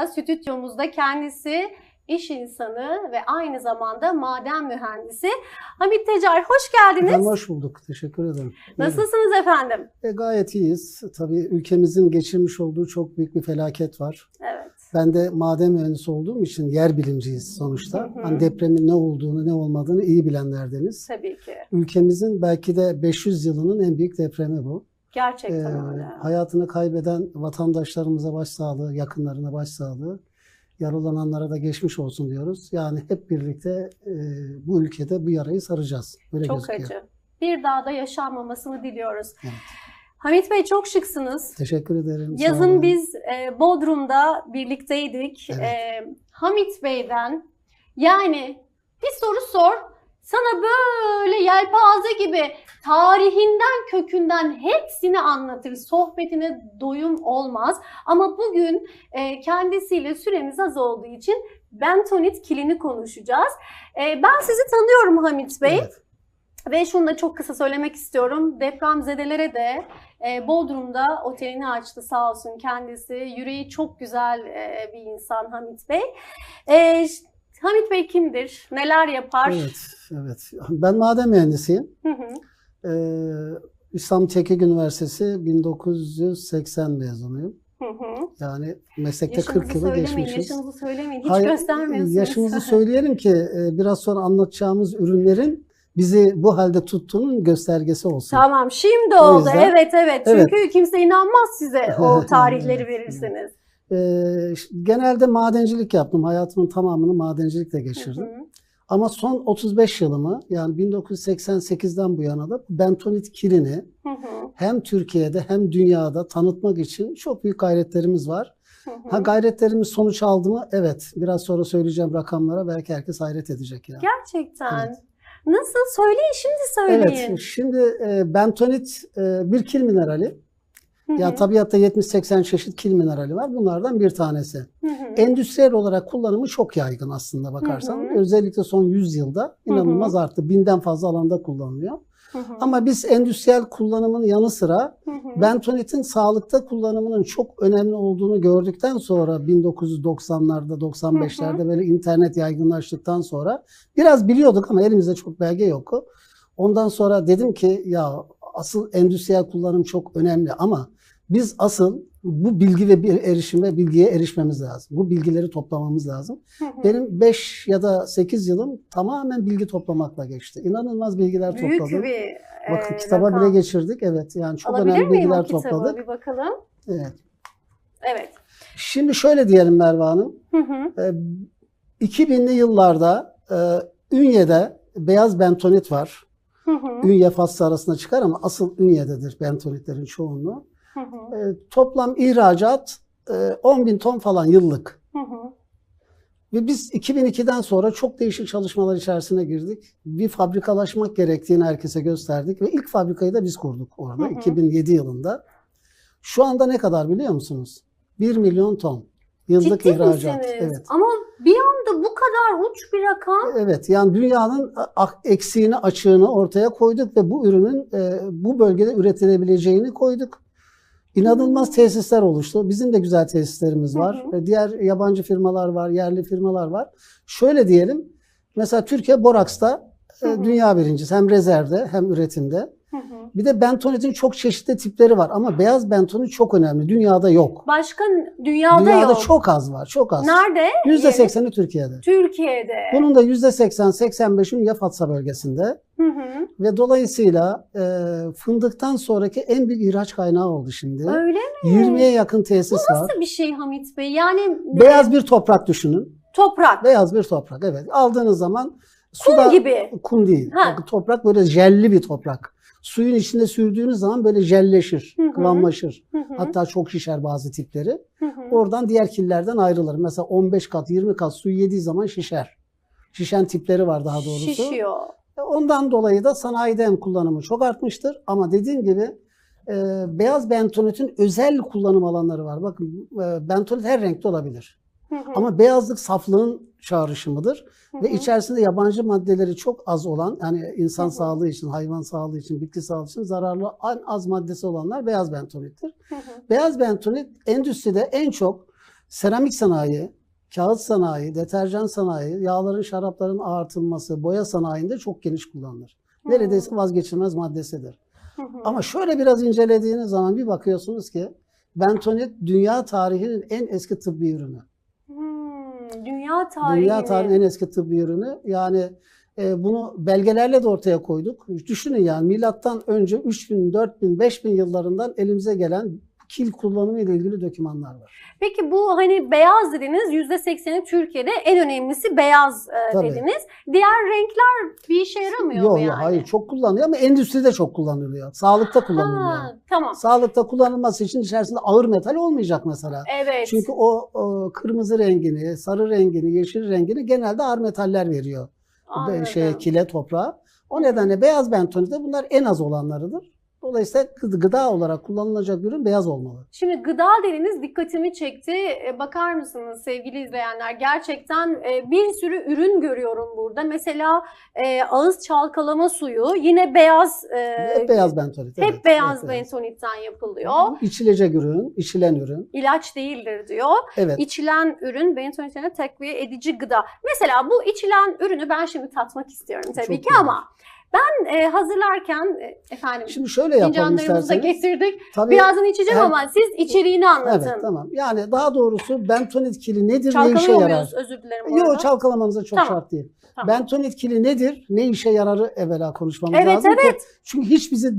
burada stüdyomuzda kendisi iş insanı ve aynı zamanda maden mühendisi. Hamit Tecer hoş geldiniz. Ben hoş bulduk. Teşekkür ederim. Nasılsınız efendim? E, gayet iyiyiz. Tabii ülkemizin geçirmiş olduğu çok büyük bir felaket var. Evet. Ben de maden mühendisi olduğum için yer bilimciyiz sonuçta. Hı hı. Hani depremin ne olduğunu, ne olmadığını iyi bilenlerdeniz. Tabii ki. Ülkemizin belki de 500 yılının en büyük depremi bu. Gerçekten Ee, öyle. hayatını kaybeden vatandaşlarımıza başsağlığı, yakınlarına başsağlığı, yaralananlara da geçmiş olsun diyoruz. Yani hep birlikte e, bu ülkede bu yarayı saracağız. Böyle Çok gözüküyor. acı. Bir daha da yaşanmamasını diliyoruz. Evet. Hamit Bey çok şıksınız. Teşekkür ederim. Yazın biz e, Bodrum'da birlikteydik. Evet. E, Hamit Bey'den yani bir soru sor. Sana böyle yelpaze gibi tarihinden kökünden hepsini anlatır. Sohbetine doyum olmaz. Ama bugün e, kendisiyle süremiz az olduğu için bentonit kilini konuşacağız. E, ben sizi tanıyorum Hamit Bey. Evet. Ve şunu da çok kısa söylemek istiyorum. Depremzedelere de e, Bodrum'da otelini açtı sağ olsun kendisi. Yüreği çok güzel e, bir insan Hamit Bey. E, Hamit Bey kimdir? Neler yapar? Evet, evet. Ben maden mühendisiyim. Hı hı. Ee, İstanbul Teknik Üniversitesi 1980 mezunuyum. Hı hı. Yani meslekte Yaşınızı 40 yılı geçmişiz. yaşınızı söylemeyin. Hiç Hayır, göstermiyorsunuz. Yaşımızı söyleyelim ki e, biraz sonra anlatacağımız ürünlerin bizi bu halde tuttuğunun göstergesi olsun. Tamam şimdi O oldu. yüzden- Evet evet. Evet. Çünkü kimse inanmaz size o tarihleri verirseniz. Ş- genelde madencilik yaptım. Hayatımın tamamını madencilikle geçirdim. Hı hı. Ama son 35 yılımı yani 1988'den bu yana da bentonit kilini Hı hı. hem Türkiye'de hem dünyada tanıtmak için çok büyük gayretlerimiz var. Hı hı. Ha gayretlerimiz sonuç aldı mı? Evet. Biraz sonra söyleyeceğim rakamlara belki herkes hayret edecek yani. Gerçekten. Evet. Nasıl? Söyleyin şimdi söyleyin. Evet. Şimdi e, bentonit e, bir kil minerali. Hı hı. Ya tabiatta 70-80 çeşit kil minerali var. Bunlardan bir tanesi. Hı hı. Endüstriyel olarak kullanımı çok yaygın aslında bakarsan. Hı hı. Özellikle son 100 yılda inanılmaz arttı. Binden fazla alanda kullanılıyor. Hı hı. Ama biz endüstriyel kullanımın yanı sıra Hı hı. bentonitin sağlıkta kullanımının çok önemli olduğunu gördükten sonra 1990'larda 95'lerde böyle internet yaygınlaştıktan sonra biraz biliyorduk ama elimizde çok belge yok. Ondan sonra dedim ki ya asıl endüstriyel kullanım çok önemli ama biz asıl bu bilgi ve bir erişime, bilgiye erişmemiz lazım. Bu bilgileri toplamamız lazım. Hı hı. Benim 5 ya da 8 yılım tamamen bilgi toplamakla geçti. İnanılmaz bilgiler Büyük topladım. bir Bakın e, kitaba rakam. bile geçirdik. Evet yani çok Alabilir önemli miyim o bilgiler topladık. Bir bakalım. Evet. Evet. Şimdi şöyle diyelim Merve Hanım. Hı hı. Ee, 2000'li yıllarda e, Ünye'de beyaz bentonit var. Hı hı. Ünye faslı arasında çıkar ama asıl Ünye'dedir bentonitlerin çoğunluğu. Hı hı. Ee, toplam ihracat e, 10 bin ton falan yıllık. Hı hı. Ve biz 2002'den sonra çok değişik çalışmalar içerisine girdik. Bir fabrikalaşmak gerektiğini herkese gösterdik ve ilk fabrikayı da biz kurduk orada Hı hı. 2007 yılında. Şu anda ne kadar biliyor musunuz? 1 milyon ton yıllık Ciddi ihracat. misiniz? Evet. Ama bir anda bu kadar uç bir rakam. Evet yani dünyanın eksiğini açığını ortaya koyduk ve bu ürünün e, bu bölgede üretilebileceğini koyduk. İnanılmaz tesisler oluştu. Bizim de güzel tesislerimiz var. Hı hı. E, Diğer yabancı firmalar var, yerli firmalar var. Şöyle diyelim, mesela Türkiye Borax'ta e, Hı hı. dünya birincisi hem rezervde hem üretimde. Hı hı. Bir de bentonitin çok çeşitli tipleri var ama beyaz bentonit çok önemli. Dünyada yok. Başka dünyada, Dünyada yok. çok az var, çok az. Nerede? %80'i Türkiye'de. Türkiye'de. Bunun da %80-85'ün ya Fatsa bölgesinde Hı hı. ve dolayısıyla e, fındıktan sonraki en büyük ihraç kaynağı oldu şimdi. Öyle mi? 20'ye yakın tesis var. Nasıl bir şey Hamit Bey? Yani Beyaz bir toprak düşünün. toprak. Beyaz bir toprak evet. Aldığınız zaman Kum suda gibi. kum değil. Ha. Toprak böyle jelli bir toprak. Suyun içinde sürdüğünüz zaman böyle jelleşir, Hı hı. kıvamlaşır. Hı hı. Hatta çok şişer bazı tipleri. Hı hı. Oradan diğer killerden ayrılır. Mesela 15 kat, 20 kat suyu yediği zaman şişer. Şişen tipleri var daha doğrusu. Şişiyor. E, Ondan dolayı da sanayide hem kullanımı çok artmıştır. Ama dediğim gibi e, beyaz bentonitin özel kullanım alanları var. Bakın e, bentonit her renkte olabilir. Hı hı. Ama beyazlık saflığın çağrışımıdır. Hı Ve hı. içerisinde yabancı maddeleri çok az olan, yani insan Hı hı. sağlığı için, hayvan sağlığı için, bitki sağlığı için zararlı en az maddesi olanlar beyaz bentonittir. Hı hı. Beyaz bentonit endüstride en çok seramik sanayi, kağıt sanayi, deterjan sanayi, yağların, şarapların ağartılması, boya sanayinde çok geniş kullanılır. Neredeyse vazgeçilmez maddesidir. Hı hı. Ama şöyle biraz incelediğiniz zaman bir bakıyorsunuz ki bentonit dünya tarihinin en eski tıbbi ürünü. Dünya tarihinin. Dünya tarihinin en eski tıbbi ürünü. Yani e, bunu belgelerle de ortaya koyduk. Düşünün yani milattan önce 3000, 4000, 5000 yıllarından elimize gelen kil kullanımı ile ilgili dokümanlar var. Peki bu hani beyaz dediniz %80'i Türkiye'de en önemlisi beyaz e, Tabii. dediniz. Diğer renkler bir işe yaramıyor Yok mu yok yani? hayır çok kullanılıyor ama endüstride çok kullanılıyor. Sağlıkta kullanılıyor. Ha, tamam. Sağlıkta kullanılması için içerisinde ağır metal olmayacak mesela. Evet. Çünkü o, o kırmızı rengini, sarı rengini, yeşil rengini genelde ağır metaller veriyor. Anladım. Şeye, kile, toprağa. O nedenle beyaz bentonite bunlar en az olanlarıdır. Dolayısıyla gı- gıda olarak kullanılacak ürün beyaz olmalı. Şimdi gıda dediniz dikkatimi çekti. E, Bakar mısınız sevgili izleyenler? Gerçekten e, bir sürü ürün görüyorum burada. Mesela e, ağız çalkalama suyu yine beyaz Hep beyaz bentonite. hep evet, beyaz hep bentonitten yapılıyor. İçilecek ürün, içilen ürün. İlaç değildir diyor. Evet. İçilen ürün bentonitine takviye edici gıda. Mesela bu içilen ürünü ben şimdi tatmak istiyorum tabii Çok ki güzel. ama ben e, hazırlarken e, efendim Şimdi şöyle yapalım fincanlarımızı da isterseniz. getirdik. Tabii, Birazdan içeceğim Hem- ama siz içeriğini anlatın. evet tamam. Yani daha doğrusu bentonit kili nedir, ne işe yarar? Özür dilerim. Yok çalkalamanıza çok Tamam. şart değil. Tamam. Bentonit kili nedir, ne işe yararı evvela konuşmamız Evet lazım. ki- evet. Çünkü hiç bizi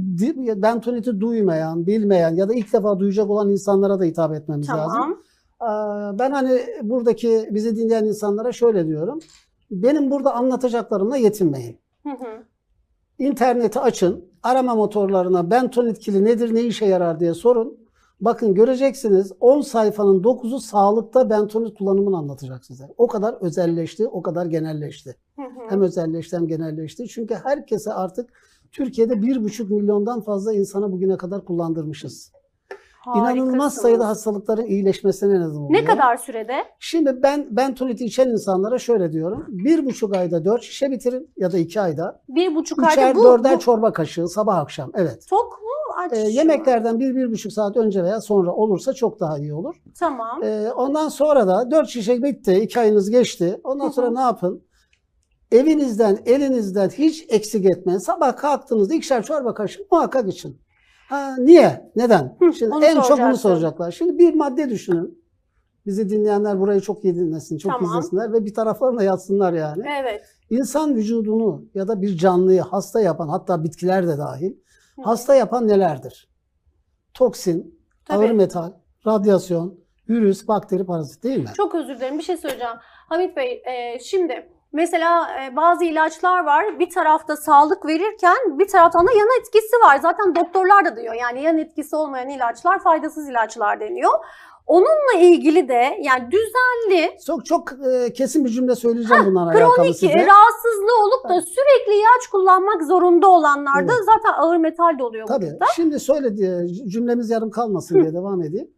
bentoniti duymayan, bilmeyen ya da ilk defa duyacak olan insanlara da hitap etmemiz lazım. Tamam. Aa, Ben hani buradaki bizi dinleyen insanlara şöyle diyorum. Benim burada anlatacaklarımla yetinmeyin. Hı hı. İnterneti açın, arama motorlarına bentonit kili nedir, ne işe yarar diye sorun. Bakın göreceksiniz 10 sayfanın 9'u sağlıkta bentonit kullanımını anlatacak size. O kadar özelleşti, o kadar genelleşti. Hı hı. Hem özelleşti hem genelleşti. Çünkü herkese artık Türkiye'de 1,5 milyondan fazla insana bugüne kadar kullandırmışız. İnanılmaz Harikasınız. sayıda hastalıkların iyileşmesine neden oluyor. Ne kadar sürede? Şimdi ben bentonit içen insanlara şöyle diyorum. Bir buçuk ayda dört şişe bitirin ya da iki ayda. Bir buçuk Üçer ayda bu, dörder bu çorba kaşığı sabah akşam. Evet. tok mu aç Ee, yemeklerden bir, bir buçuk saat önce veya sonra olursa çok daha iyi olur. Tamam. Ee, ondan sonra da dört şişe bitti. iki ayınız geçti. Ondan sonra ne yapın? Evinizden, elinizden hiç eksik etmeyin. Sabah kalktığınızda ikişer çorba kaşığı muhakkak için. Ha, niye? Neden? Hı, Şimdi en çok bunu soracaktım. soracaklar. Şimdi bir madde düşünün. Bizi dinleyenler burayı çok iyi dinlesin, çok Tamam. izlesinler ve bir taraflarına yatsınlar yani. Evet. İnsan vücudunu ya da bir canlıyı hasta yapan, hatta bitkiler de dahil, hasta yapan nelerdir? Toksin, Tabii. ağır metal, radyasyon, virüs, bakteri, parazit değil mi? Çok özür dilerim bir şey söyleyeceğim. Hamit Bey e, şimdi mesela e, bazı ilaçlar var bir tarafta sağlık verirken bir taraftan da yan etkisi var. Zaten doktorlar da diyor yani yan etkisi olmayan ilaçlar faydasız ilaçlar deniyor. Onunla ilgili de yani düzenli Çok çok e, kesin bir cümle söyleyeceğim alakalı kronik size. e, rahatsızlığı olup da sürekli ilaç kullanmak zorunda olanlarda Evet. zaten ağır metal de oluyor Tabii. burada. Şimdi söyledi cümlemiz yarım kalmasın diye devam edeyim.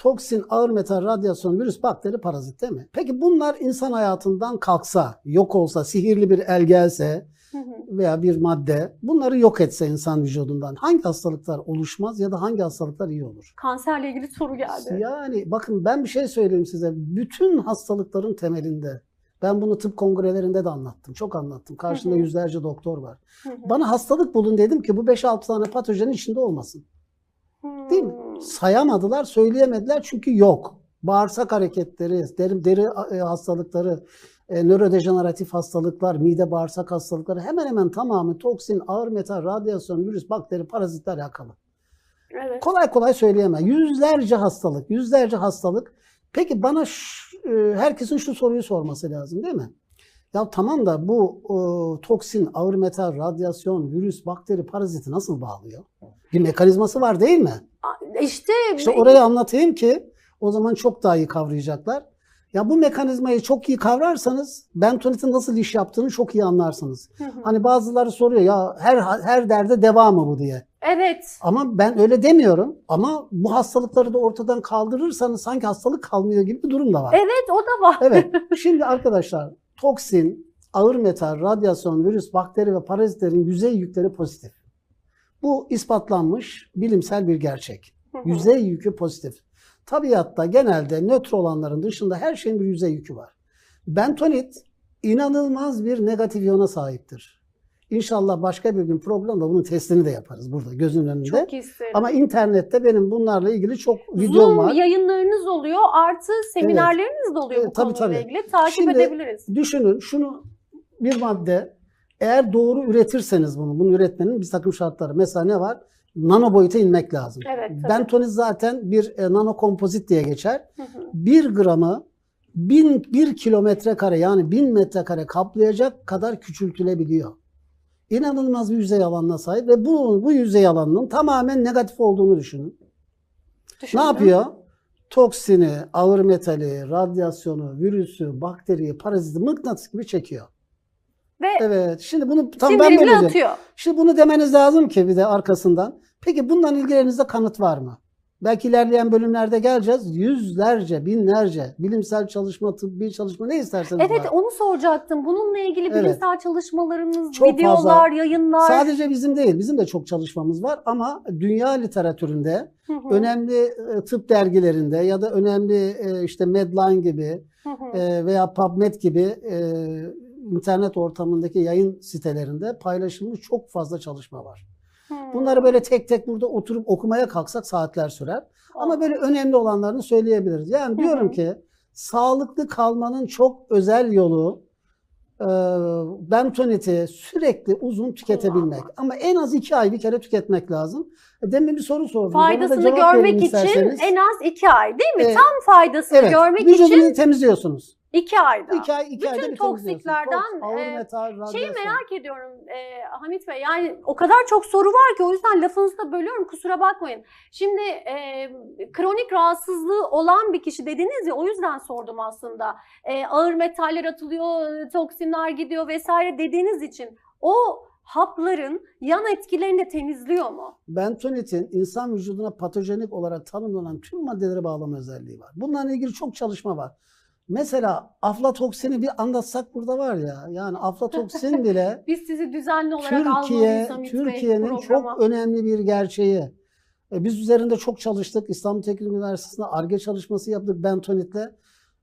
Toksin, ağır metal, radyasyon, virüs, bakteri, parazit değil mi? Peki bunlar insan hayatından kalksa, yok olsa, sihirli bir el gelse veya bir madde bunları yok etse insan vücudundan hangi hastalıklar oluşmaz ya da hangi hastalıklar iyi olur? Kanserle ilgili soru geldi. Yani bakın ben bir şey söyleyeyim size. Bütün hastalıkların temelinde ben bunu tıp kongrelerinde de anlattım. Çok anlattım. Hı. yüzlerce doktor var. Bana hastalık bulun dedim ki bu 5-6 tane patojenin içinde olmasın. Sayamadılar, söyleyemediler çünkü yok. Bağırsak hareketleri, deri, deri e, hastalıkları, e, nörodejeneratif hastalıklar, mide bağırsak hastalıkları hemen hemen tamamı toksin, ağır metal, radyasyon, virüs, bakteri, parazitler alakalı. Evet. Kolay kolay söyleyemem. Yüzlerce hastalık, yüzlerce hastalık. Peki bana şu- e, herkesin şu soruyu sorması lazım değil mi? Ya tamam da bu e, toksin, ağır metal, radyasyon, virüs, bakteri, paraziti nasıl bağlıyor? Bir mekanizması var değil mi? İşte, İşte orayı anlatayım ki o zaman çok daha iyi kavrayacaklar. Ya bu mekanizmayı çok iyi kavrarsanız bentonitin nasıl iş yaptığını çok iyi anlarsınız. Hı hı. Hani bazıları soruyor ya her her derde deva mı bu diye. Evet. Ama ben öyle demiyorum. Ama bu hastalıkları da ortadan kaldırırsanız sanki hastalık kalmıyor gibi bir durum da var. Evet o da var. Evet. Şimdi arkadaşlar toksin, ağır metal, radyasyon, virüs, bakteri ve parazitlerin yüzey yükleri pozitif. Bu ispatlanmış bilimsel bir gerçek. Yüzey yükü pozitif. Tabiatta genelde nötr olanların dışında her şeyin bir yüzey yükü var. Bentonit inanılmaz bir negatif iyona sahiptir. İnşallah başka bir gün programda bunun testini de yaparız burada gözün önünde. Çok isterim. Ama internette benim bunlarla ilgili çok videom Zoom var. yayınlarınız oluyor artı seminerleriniz de oluyor bu Evet, tabii, konuyla tabii. ilgili. Takip Şimdi- edebiliriz. Düşünün şunu bir madde eğer doğru üretirseniz bunu, bunu üretmenin bir takım şartları. Mesela ne var? Nano boyuta inmek lazım. Evet tabii. Bentonit zaten bir e, nano kompozit diye geçer. Hı hı. 1 gramı 1000 1 kilometre kare yani 1000 metrekare kaplayacak kadar küçültülebiliyor. İnanılmaz bir yüzey alanına sahip ve bu, bu yüzey alanının tamamen negatif olduğunu düşünün. Düşündüm. Ne yapıyor? Toksini, ağır metali, radyasyonu, virüsü, bakteriyi, paraziti mıknatıs gibi çekiyor. Ve Evet. Şimdi bunu tam ben diyorum. atıyor. Şimdi bunu demeniz lazım ki bir de arkasından. Peki bundan ilgili elinizde kanıt var mı? Belki ilerleyen bölümlerde geleceğiz. Yüzlerce, binlerce bilimsel çalışma, tıbbi çalışma ne isterseniz Evet var. onu soracaktım. Bununla ilgili Evet. bilimsel çalışmalarınız, Çok videolar, fazla. yayınlar. Sadece bizim değil, bizim de çok çalışmamız var ama dünya literatüründe, Hı hı, önemli e, tıp dergilerinde ya da önemli e, işte Medline gibi hı hı. e, veya PubMed gibi e, internet ortamındaki yayın sitelerinde paylaşılmış çok fazla çalışma var. Bunları böyle tek tek burada oturup okumaya kalksak saatler sürer. Ama böyle önemli olanlarını söyleyebiliriz. Yani diyorum ki sağlıklı kalmanın çok özel yolu e, bentoniti sürekli uzun tüketebilmek. Kullanmak. Ama en az iki ay bir kere tüketmek lazım. E, Demin bir soru sordum. Faydasını görmek için isterseniz. en az iki ay değil mi? Evet. Tam faydasını evet, görmek vücudunuzu için temizliyorsunuz. İki ayda. İki ay, iki Bütün ayda toksiklerden, Toks, e, metal, Şeyi merak ediyorum e, Hamit Bey yani o kadar çok soru var ki o yüzden lafınızı da bölüyorum kusura bakmayın. Şimdi e, kronik rahatsızlığı olan bir kişi dediniz ya o yüzden sordum aslında. E, ağır metaller atılıyor, toksinler gidiyor vesaire dediğiniz için o hapların yan etkilerini de temizliyor mu? Bentonitin insan vücuduna patojenik olarak tanımlanan tüm maddelere bağlama özelliği var. Bunlarla ilgili çok çalışma var. Mesela aflatoksini bir anlatsak burada var ya. Yani aflatoksin bile Biz sizi düzenli olarak Türkiye almalıyız Türkiye'nin çok önemli bir gerçeği. E, Biz üzerinde çok çalıştık. İstanbul Teknik Üniversitesi'nde ARGE çalışması yaptık Bentonitle.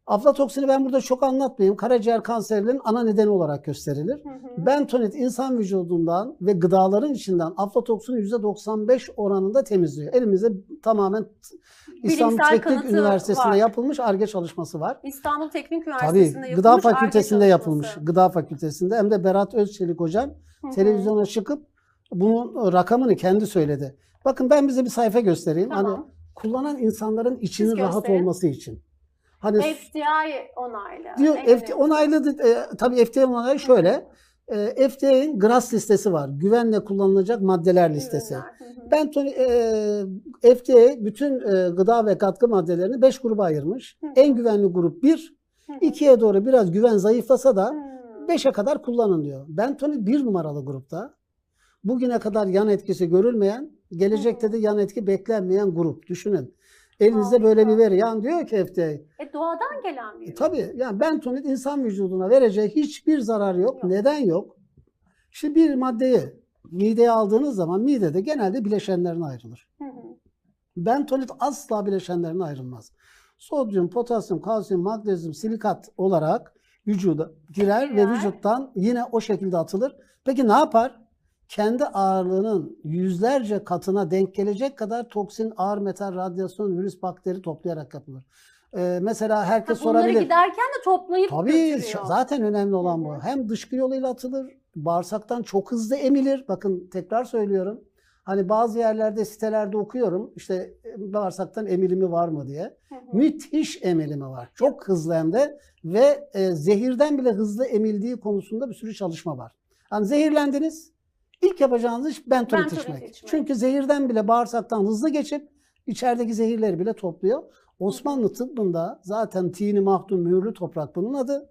Aflatoksini ben burada çok anlatmayayım. Karaciğer kanserinin ana nedeni olarak gösterilir. Hı hı. Bentonit insan vücudundan ve gıdaların içinden aflatoksini %95 oranında temizliyor. Elimizde tamamen t- İstanbul Bilimsel Teknik Üniversitesi'nde var. yapılmış ARGE çalışması var. İstanbul Teknik Tabii Üniversitesi'nde gıda yapılmış fakültesinde ARGE yapılmış. Gıda fakültesinde hem de Berat Özçelik hocam Hı hı. televizyona çıkıp bunun rakamını kendi söyledi. Bakın ben bize bir sayfa göstereyim. Hani Tamam. kullanan insanların içinin rahat olması için. Hani FDI onaylı. diyor FD, onaylı e, tabii FDA onaylı şöyle. E, FDA'nin GRAS listesi var. Güvenle kullanılacak maddeler listesi. Hı hı. Ben e, FDA bütün e, gıda ve katkı maddelerini 5 gruba ayırmış. Hı. En güvenli grup 1. Hı hı. 2'ye doğru biraz güven zayıflasa da Hmm. 5'e kadar kullanın diyor. Bentonit bir numaralı grupta. Bugüne kadar yan etkisi görülmeyen, gelecekte de yan etki beklenmeyen grup. Düşünün. Elinizde böyle bir veri. Yani diyor ki FDA. E doğadan gelen bir E, tabii yani bentonit insan vücuduna vereceği hiçbir zarar yok. Yok. Neden yok? Şimdi bir maddeyi mideye aldığınız zaman midede genelde bileşenlerine ayrılır. Hı hı. Bentonit asla bileşenlerine ayrılmaz. Sodyum, potasyum, kalsiyum, magnezyum, silikat olarak vücuda girer ve Girer. vücuttan yine o şekilde atılır. Peki ne yapar? Kendi ağırlığının yüzlerce katına denk gelecek kadar toksin, ağır metal, radyasyon, virüs, bakteri toplayarak yapılır. Ee, mesela Ha, herkes bunları sorabilir. giderken de toplayıp Tabii götürüyor. zaten önemli olan bu. Hem dışkı yoluyla atılır, bağırsaktan çok hızlı emilir. Bakın tekrar söylüyorum. Hani bazı yerlerde sitelerde okuyorum işte e, bağırsaktan emilimi var mı diye. Hı hı. Müthiş emilimi var. Çok hızlı hem de ve e, zehirden bile hızlı emildiği konusunda bir sürü çalışma var. Hani zehirlendiniz. İlk yapacağınız iş bentonit Bentonit içmek. içmek. Çünkü zehirden bile bağırsaktan hızlı geçip içerideki zehirleri bile topluyor. Osmanlı tıbbında zaten tini mahdum mühürlü toprak bunun adı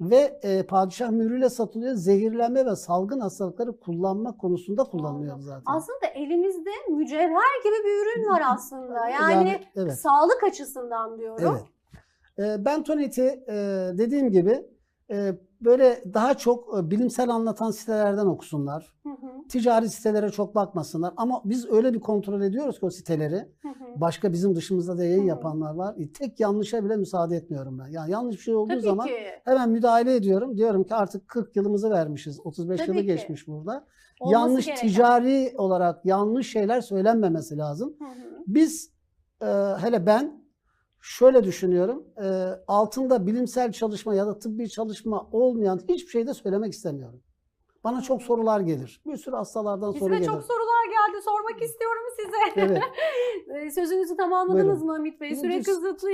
ve e, padişah mührüyle satılıyor. Zehirlenme ve salgın hastalıkları kullanma konusunda kullanılıyor zaten. Aslında elimizde mücevher gibi bir ürün var aslında. Yani, Yani, evet. sağlık açısından diyorum. Evet. E, bentoniti e, dediğim gibi böyle daha çok e, bilimsel anlatan sitelerden okusunlar. Hı hı, Ticari sitelere çok bakmasınlar. Ama biz öyle bir kontrol ediyoruz ki o siteleri. hı hı. Başka bizim dışımızda da yayın Hı. yapanlar var. E, Tek yanlışa bile müsaade etmiyorum ben. Yani yanlış bir şey olduğu Tabii zaman ki. hemen müdahale ediyorum. Diyorum ki artık 40 yılımızı vermişiz. 35 Tabii yılı ki. geçmiş burada. Olması yanlış gereken. ticari olarak yanlış şeyler söylenmemesi lazım. Hı hı. Biz e, hele ben şöyle düşünüyorum. e, altında bilimsel çalışma ya da tıbbi çalışma olmayan hiçbir şey de söylemek istemiyorum. Bana çok sorular gelir. Bir sürü hastalardan soru Bize gelir. çok sorular geldi. Sormak istiyorum size. Evet. Ee, Sözünüzü tamamladınız Buyurun. mı Hamit Bey? Bizim- Süre biz-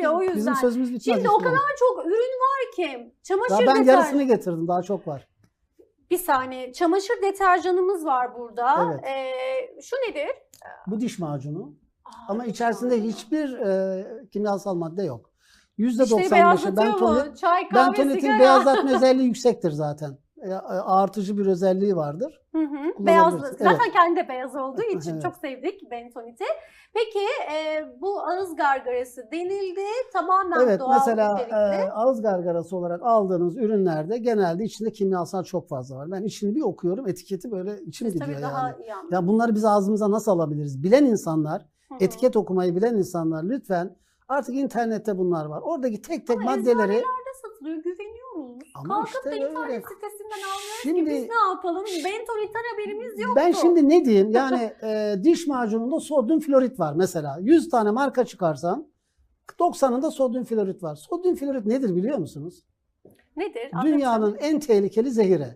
o yüzden. Bizim sözümüz bitmez. Şimdi o kadar çok ürün var ki. Çamaşır Daha ben deter- yarısını getirdim. Daha çok var. Bir saniye. Çamaşır deterjanımız var burada. Evet. Ee, şu nedir? Bu diş macunu. Ama içerisinde hiçbir e, kimyasal madde yok. Dişleri %95'i beyazlatıyor mu? Çay, kahve, Bentonitin sigara. beyazlatma özelliği yüksektir zaten. E, Ağartıcı bir özelliği vardır. Hı. Beyaz, Evet. zaten kendi beyaz olduğu için Evet. çok sevdik bentoniti. Peki e, bu ağız gargarası denildi. Tamamen Evet doğal mesela nitelikli. e, ağız gargarası olarak aldığınız ürünlerde genelde içinde kimyasal çok fazla var. Ben içini bir okuyorum etiketi böyle içim Siz gidiyor tabii daha yani. iyi anladınız. Ya bunları biz ağzımıza nasıl alabiliriz? Bilen insanlar. Etiket okumayı bilen insanlar lütfen artık internette bunlar var. Oradaki tek tek Ama maddeleri eczanelerde satılıyor güveniyoruz. Ama Kalkıp işte da internet öyle. sitesinden almıyoruz Şimdi- ki biz ne yapalım? Bentonitten haberimiz yoktu. Ben şimdi ne diyeyim? Yani e, diş macununda sodyum florit var mesela. 100 tane marka çıkarsam 90'ında sodyum florit var. Sodyum florit nedir biliyor musunuz? Nedir? Dünyanın en tehlikeli zehiri.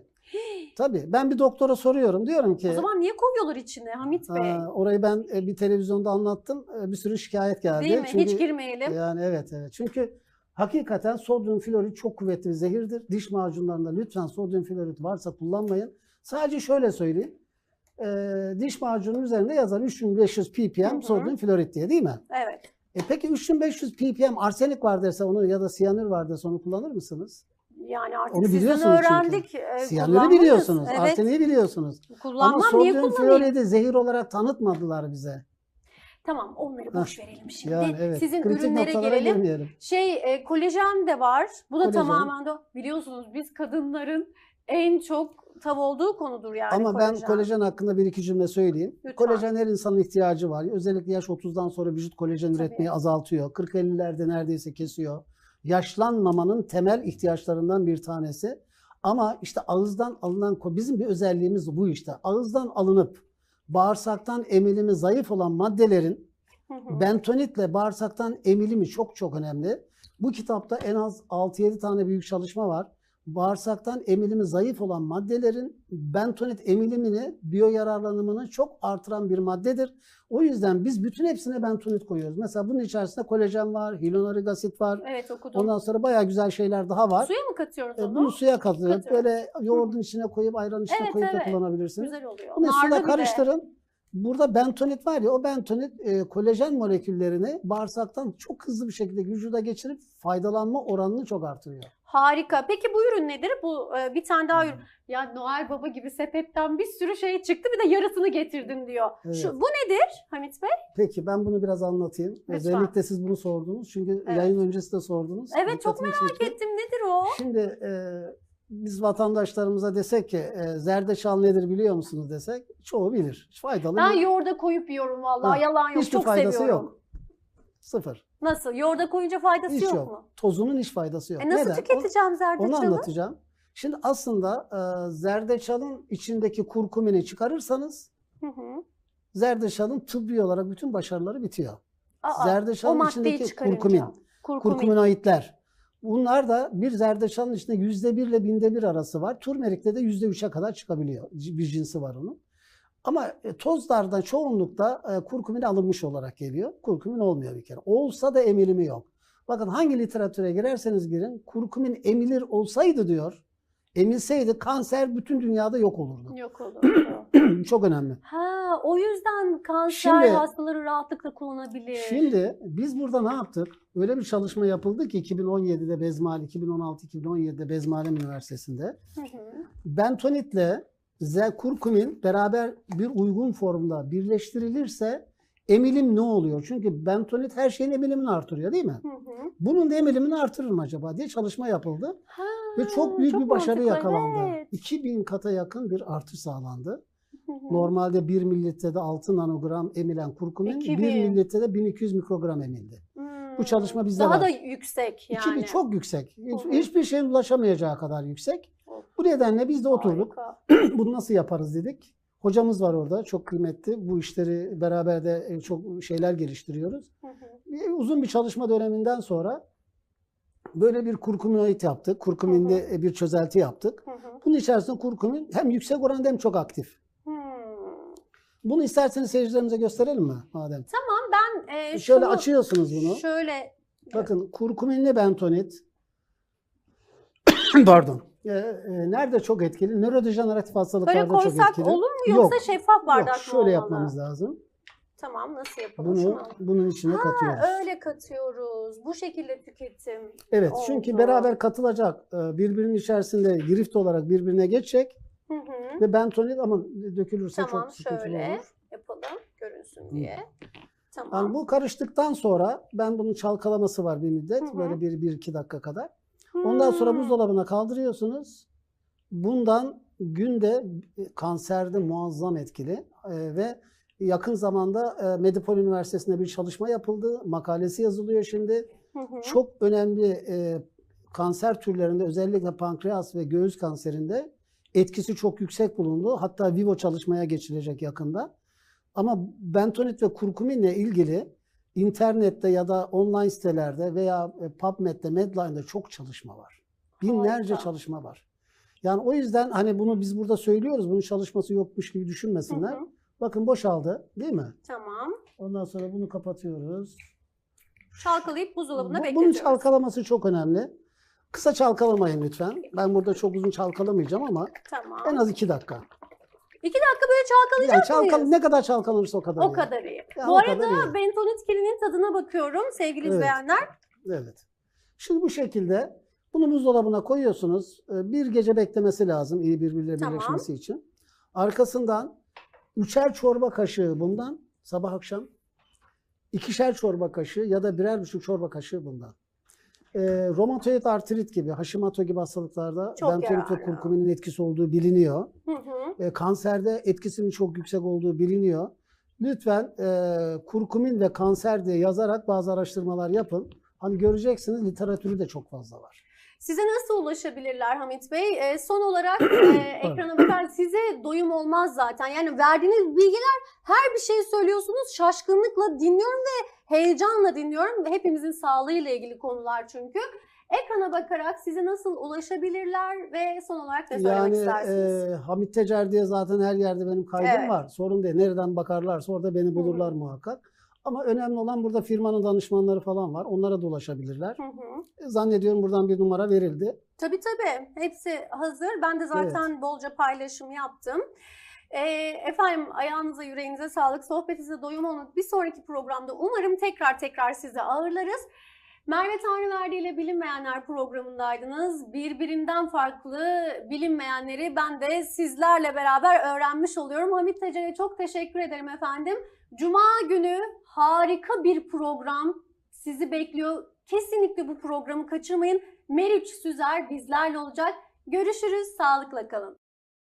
Tabii ben bir doktora soruyorum. Diyorum ki O zaman niye koyuyorlar içine Hamit Bey? "Aa, orayı ben e, bir televizyonda anlattım. E, Bir sürü şikayet geldi. Değil mi? Çünkü- Hiç girmeyelim. Yani evet evet. Çünkü hakikaten sodyum florit çok kuvvetli bir zehirdir. Diş macunlarında lütfen sodyum florit varsa kullanmayın. Sadece şöyle söyleyeyim. Ee, diş macunun üzerinde yazar 3500 ppm sodyum florit diye değil mi? Evet. E peki 3500 ppm arsenik var derse onu ya da siyanür var derse onu kullanır mısınız? Yani artık Onu biliyorsunuz çünkü. öğrendik. Ee, Siyanürü kullanmayız. biliyorsunuz, Evet. arseniği biliyorsunuz. Kullanmam Ama niye sodyum floridi zehir olarak tanıtmadılar bize. Tamam onları boş verelim şimdi. Yani evet. Sizin kritik ürünlere gelelim. girmeyelim. Şey e, kolajen de var. Bu da Kolajen. tamamen de biliyorsunuz biz kadınların en çok tav olduğu konudur yani Ama kolajen. ben kolajen hakkında bir iki cümle söyleyeyim. Lütfen. Kolajen her insanın ihtiyacı var. Özellikle yaş 30'dan sonra vücut kolajen Tabii. üretmeyi azaltıyor. 40-50'lerde neredeyse kesiyor. Yaşlanmamanın temel ihtiyaçlarından bir tanesi. Ama işte ağızdan alınan, bizim bir özelliğimiz bu işte. Ağızdan alınıp bağırsaktan emilimi zayıf olan maddelerin bentonitle bağırsaktan emilimi çok çok önemli. Bu kitapta en az 6-7 tane büyük çalışma var. Bağırsaktan emilimi zayıf olan maddelerin bentonit emilimini, biyoyararlanımını çok artıran bir maddedir. O yüzden biz bütün hepsine bentonit koyuyoruz. Mesela bunun içerisinde kolajen var, hyaluronik asit var. Evet okudum. Ondan sonra bayağı güzel şeyler daha var. Suya mı katıyoruz E, onu? Bunu suya katıyoruz. Böyle yoğurdun içine koyup ayranın içine Evet, koyup da evet. kullanabilirsiniz. Güzel oluyor. Bunu Narlı suyla bir de. Burada bentonit var ya o bentonit e, kolajen moleküllerini bağırsaktan çok hızlı bir şekilde vücuda geçirip faydalanma oranını çok artırıyor. Harika. Peki bu ürün nedir? Bu e, bir tane daha ürün. Ya Noel Baba gibi sepetten bir sürü şey çıktı bir de yarısını getirdim diyor. Evet. Şu, bu nedir Hamit Bey? Peki ben bunu biraz anlatayım. Lütfen. Özellikle siz bunu sordunuz. Çünkü Evet. yayın öncesi de sordunuz. Evet, çok Dikkatimi çekti. Ettim nedir o? Şimdi e, biz vatandaşlarımıza desek ki e, zerdeçal nedir biliyor musunuz desek çoğu bilir. Faydalı Ben bir- yoğurda koyup yiyorum vallahi. Ha, Yalan yok. hiçbir Çok faydası seviyorum. yok. Sıfır. Nasıl? Yoğurda koyunca faydası Hiç yok, yok. mu? Tozunun hiç faydası yok. E nasıl Neden? O- tüketeceğim Onu zerdeçalı? anlatacağım. Şimdi aslında e, zerdeçalın içindeki kurkumini çıkarırsanız Hı hı. zerdeçalın tıbbi olarak bütün başarıları bitiyor. Aa, Zerdeçalın o maddeyi içindeki çıkarınca. kurkumin, Kurkumin. kurkuminoidler. Bunlar da bir zerdeçalın içinde yüzde bir ile binde bir arası var. Turmerikte de yüzde üçe kadar çıkabiliyor. Bir cinsi var onun. Ama e, tozlardan çoğunlukta e, kurkumin alınmış olarak geliyor. Kurkumin olmuyor bir kere. Olsa da emilimi yok. Bakın hangi literatüre girerseniz girin kurkumin emilir olsaydı diyor. Emilseydi kanser bütün dünyada yok olurdu. Yok olur. Çok önemli. ha, o yüzden kanser Şimdi- hastaları rahatlıkla kullanabilir. Şimdi biz burada ne yaptık? Öyle bir çalışma yapıldı ki 2017'de Bezmali, 2016-2017'de Bezmali Üniversitesi'nde. Hı hı. Bentonitle Z-kurkumin beraber bir uygun formda birleştirilirse emilim ne oluyor? Çünkü bentonit her şeyin emilimini artırıyor değil mi? Hı hı. Bunun da emilimini artırır mı acaba diye çalışma yapıldı. Ha, Ve çok büyük çok bir başarı mantıklı, yakalandı. evet. 2000 kata yakın bir artış sağlandı. Normalde 1 mililitrede 6 nanogram emilen kurkumin 1 2000. mililitrede 1200 mikrogram emildi. Hmm. Bu çalışma bizde Daha var. da yüksek yani. 2000 çok yüksek. Hiç-. Hiçbir şeyin ulaşamayacağı kadar yüksek. Bu nedenle biz de oturduk. Harika. Bunu nasıl yaparız dedik. Hocamız var orada çok kıymetli. Bu işleri beraber de e, çok şeyler geliştiriyoruz. Hı hı. Uzun bir çalışma döneminden sonra böyle bir kurkuminoid yaptık. Kurkuminde e, bir çözelti yaptık. Hı hı. Bunun içerisinde kurkumin hem yüksek oranda hem çok aktif. Hmm. Bunu isterseniz seyircilerimize gösterelim mi madem? Tamam ben e, Şöyle şunu- açıyorsunuz bunu. Şöyle Bakın kurkuminli bentonit pardon. E, e, nerede çok etkili? Nörodejeneratif hastalıklarda böyle çok koysak etkili. olur mu yoksa Yok, şeffaf bardak Yok, mı şöyle olmalı? yapmamız lazım. Tamam nasıl yapalım Bunu şunu? bunun içine Ha, katıyoruz. öyle katıyoruz. Bu şekilde tüketim. Evet çünkü oldu. beraber katılacak e, birbirinin içerisinde girift olarak birbirine geçecek Hı hı. ve bentonit ama dökülürse Tamam çok sıkıntılı şöyle olur. yapalım görünsün diye. Tamam. Yani bu karıştıktan sonra ben bunun çalkalaması var bir müddet. Hı hı. Böyle bir, bir iki dakika kadar. Ondan sonra buzdolabına kaldırıyorsunuz. Bundan günde e, kanserde muazzam etkili E, ve yakın zamanda e, Medipol Üniversitesi'nde bir çalışma yapıldı. Makalesi yazılıyor şimdi. Hı hı. Çok önemli e, kanser türlerinde özellikle pankreas ve göğüs kanserinde etkisi çok yüksek bulundu. Hatta vivo çalışmaya geçilecek yakında. Ama bentonit ve kurkuminle ilgili internette ya da online sitelerde veya e, PubMed'de, Medline'de çok çalışma var. Binlerce Harika. çalışma var. Yani o yüzden hani bunu biz burada söylüyoruz. Bunun çalışması yokmuş gibi Hı düşünmesinler. hı. Bakın boşaldı değil mi? Tamam. Ondan sonra bunu kapatıyoruz. Çalkalayıp buzdolabına Bu- Bunun bekletiyoruz. çalkalaması çok önemli. Kısa çalkalamayın lütfen. Ben burada çok uzun çalkalamayacağım ama Tamam. en az iki dakika. İki dakika böyle çalkalayacak Yani çalkal mıyız? ne kadar çalkalanırsa o kadar. O iyi. kadar iyi. Ya Bu o arada iyi. bentonit kilinin tadına bakıyorum sevgili Evet. izleyenler. Evet. Şimdi bu şekilde bunu buzdolabına koyuyorsunuz. Ee, Bir gece beklemesi lazım iyi birbiriyle Tamam. birleşmesi için. Arkasından üçer çorba kaşığı bundan sabah akşam ikişer çorba kaşığı ya da birer buçuk çorba kaşığı bundan. Ee, romatoid artrit gibi, Hashimoto gibi hastalıklarda Çok bentonit ve kurkuminin etkisi olduğu biliniyor. Hı hı. E, kanserde etkisinin çok yüksek olduğu biliniyor. Lütfen e, kurkumin ve kanser diye yazarak bazı araştırmalar yapın. Hani göreceksiniz literatürü de çok fazla var. Size nasıl ulaşabilirler Hamit Bey? Ee, son olarak e, ekrana bakar size doyum olmaz zaten. Yani verdiğiniz bilgiler her bir şey söylüyorsunuz. Şaşkınlıkla dinliyorum ve heyecanla dinliyorum. Hepimizin sağlığıyla ilgili konular çünkü. Ekrana bakarak size nasıl ulaşabilirler ve son olarak ne söylemek Yani istersiniz? e, Hamit Tecer diye zaten her yerde benim kaydım Evet. var. Sorun değil. Nereden bakarlarsa orada beni bulurlar muhakkak. Ama önemli olan burada firmanın danışmanları falan var. Onlara da ulaşabilirler. Hı hı. E, Zannediyorum buradan bir numara verildi. Tabii tabii. Hepsi hazır. Ben de zaten bolca paylaşım yaptım. Ee, efendim ayağınıza yüreğinize sağlık, sohbetinize doyum olmak. Bir sonraki programda umarım tekrar tekrar sizi ağırlarız. Merve Tanrıverdi ile Bilinmeyenler programındaydınız. Birbirinden farklı bilinmeyenleri ben de sizlerle beraber öğrenmiş oluyorum. Hamit Tecer'e çok teşekkür ederim efendim. Cuma günü harika bir program sizi bekliyor. Kesinlikle bu programı kaçırmayın. Meriç Süzer bizlerle olacak. Görüşürüz, sağlıkla kalın.